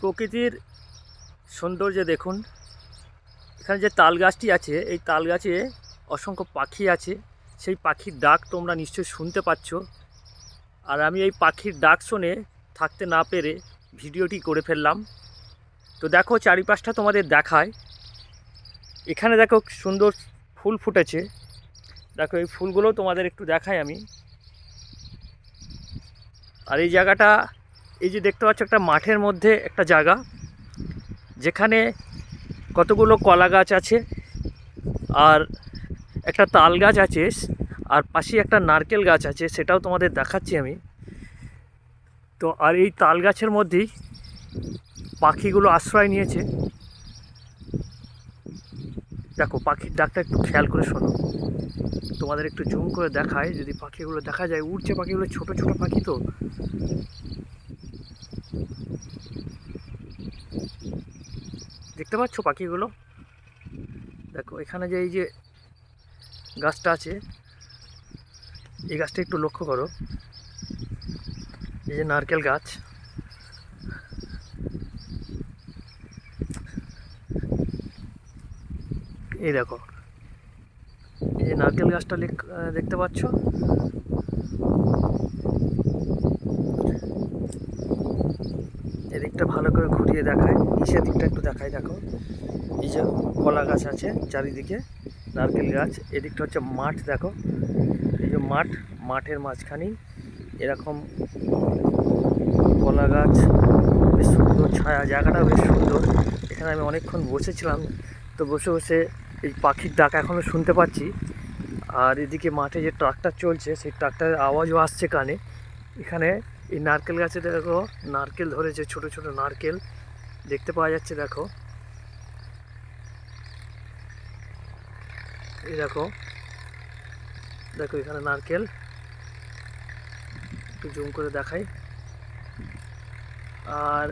প্রকৃতির সৌন্দর্য দেখুন, এখানে যে তাল গাছটি আছে, এই তাল গাছে অসংখ্য পাখি আছে। সেই পাখির ডাক তোমরা নিশ্চয়ই শুনতে পাচ্ছ। আর আমি এই পাখির ডাক শুনে থাকতে না পেরে ভিডিওটি করে ফেললাম। তো দেখো, চারিপাশটা তোমাদের দেখায়। এখানে দেখো সুন্দর ফুল ফুটেছে। দেখো, এই ফুলগুলো তোমাদের একটু দেখাই আমি। আর এই জায়গাটা এই যে দেখতে পাচ্ছ একটা মাঠের মধ্যে একটা জায়গা, যেখানে কতগুলো কলা গাছ আছে আর একটা তাল গাছ আছে আর পাশে একটা নারকেল গাছ আছে, সেটাও তোমাদের দেখাচ্ছি আমি। তো আর এই তাল গাছের মধ্যেই পাখিগুলো আশ্রয় নিয়েছে। দেখো, পাখির ডাকটা একটু খেয়াল করে শোনো। তোমাদের একটু জুম করে দেখায়, যদি পাখিগুলো দেখা যায়, উড়ছে পাখিগুলো, ছোট ছোট পাখি তো। দেখতে পাচ্ছ পাখিগুলো? দেখো, এখানে যে এই যে গাছটা আছে, এই গাছটা একটু লক্ষ্য করো। এই যে নারকেল গাছ। এই দেখো, এই যে নারকেল গাছটা দেখতে পাচ্ছ এদিকটা ভালো করে ঘুরিয়ে দেখায় নিচের দিকটা একটু দেখায় দেখো। এই যে কলা গাছ আছে চারিদিকে, নারকেল গাছ। এদিকটা হচ্ছে মাঠ, দেখো। এই যে মাঠ, মাঠের মাঝখানে এরকম কলা গাছ। বেশ সুন্দর ছায়া জায়গাটা বেশ সুন্দর। এখানে আমি অনেকক্ষণ বসেছিলাম, তো বসে বসে এই পাখির ডাক এখনও শুনতে পাচ্ছি। আর এদিকে মাঠে যে ট্রাক্টর চলছে, সেই ট্রাক্টরের আওয়াজও আসছে কানে। এখানে এই নারকেল গাছে দেখো, নারকেল ধরেছে, ছোট ছোট নারকেল। দেখতে পাওয়া যাচ্ছে, দেখো। এই দেখো দেখো এখানে নারকেল। একটু জুম করে দেখাই। আর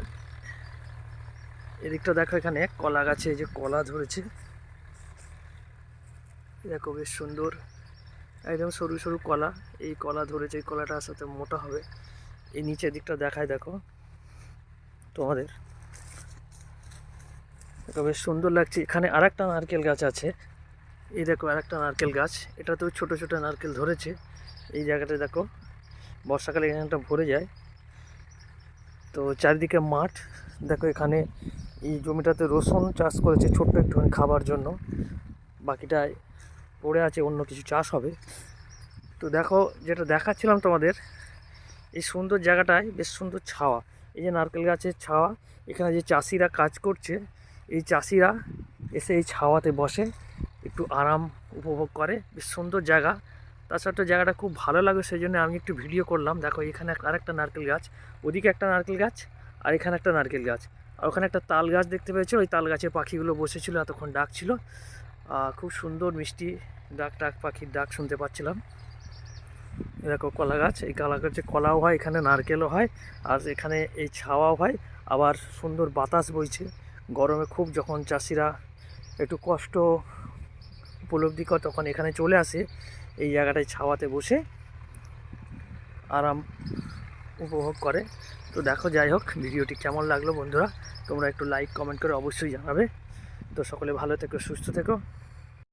এদিকটা দেখো এখানে, কলা গাছে যে কলা ধরেছে। দেখো, বেশ সুন্দর। একদম সরু সরু কলা। এই কলা ধরেছে, এই কলাটা সাথে মোটা হবে। এই নিচের দিকটা দেখায় দেখো, তোমাদের। দেখো, বেশ সুন্দর লাগছে। এখানে আর একটা নারকেল গাছ আছে। এই দেখো আর একটা নারকেল গাছ। এটাতেও ছোট ছোট নারকেল ধরেছে। এই জায়গাটা দেখো, বর্ষাকালে এখানটা ভরে যায়। তো চারিদিকে মাঠ। দেখো, এখানে এই জমিটাতে রসুন চাষ করেছে ছোট্ট একটুখানি খাবার জন্য। বাকিটায় পড়ে আছে, অন্য কিছু চাষ হবে। তো দেখো, যেটা দেখাচ্ছিলাম তোমাদের এই সুন্দর জায়গাটায় বেশ সুন্দর ছাওয়া। এই যে নারকেল গাছের ছাওয়া এখানে যে চাষিরা কাজ করছে এই চাষিরা এসে এই ছাওয়াতে বসে একটু আরাম উপভোগ করে। বেশ সুন্দর জায়গা। তাছাড়া তো জায়গাটা খুব ভালো লাগে সেই জন্য আমি একটু ভিডিও করলাম। দেখো এখানে আরেকটা নারকেল গাছ ওদিকে একটা নারকেল গাছ আর এখানে একটা নারকেল গাছ। আর ওখানে একটা তাল গাছ দেখতে পেয়েছ? ওই তাল গাছে পাখিগুলো বসেছিল এতক্ষণ ডাকছিল আহ, খুব সুন্দর মিষ্টি ডাক ডাক পাখির ডাক শুনতে পাচ্ছিলাম। এ দেখো কলা গাছ, এই কলা গাছে কলাও হয়, এখানে নারকেলও হয়, আর এখানে এই ছাওয়াও হয়, আবার সুন্দর বাতাস বইছে। গরমে খুব যখন চাষিরা একটু কষ্ট উপলব্ধি করে, তখন এখানে চলে আসে, এই জায়গাটায় ছাওয়াতে বসে আরাম উপভোগ করে। তো দেখো, যাই হোক, ভিডিওটি কেমন লাগল বন্ধুরা, তোমরা একটু লাইক কমেন্ট করে অবশ্যই জানাবে। তো সকলে ভালো থেকো, সুস্থ থেকো।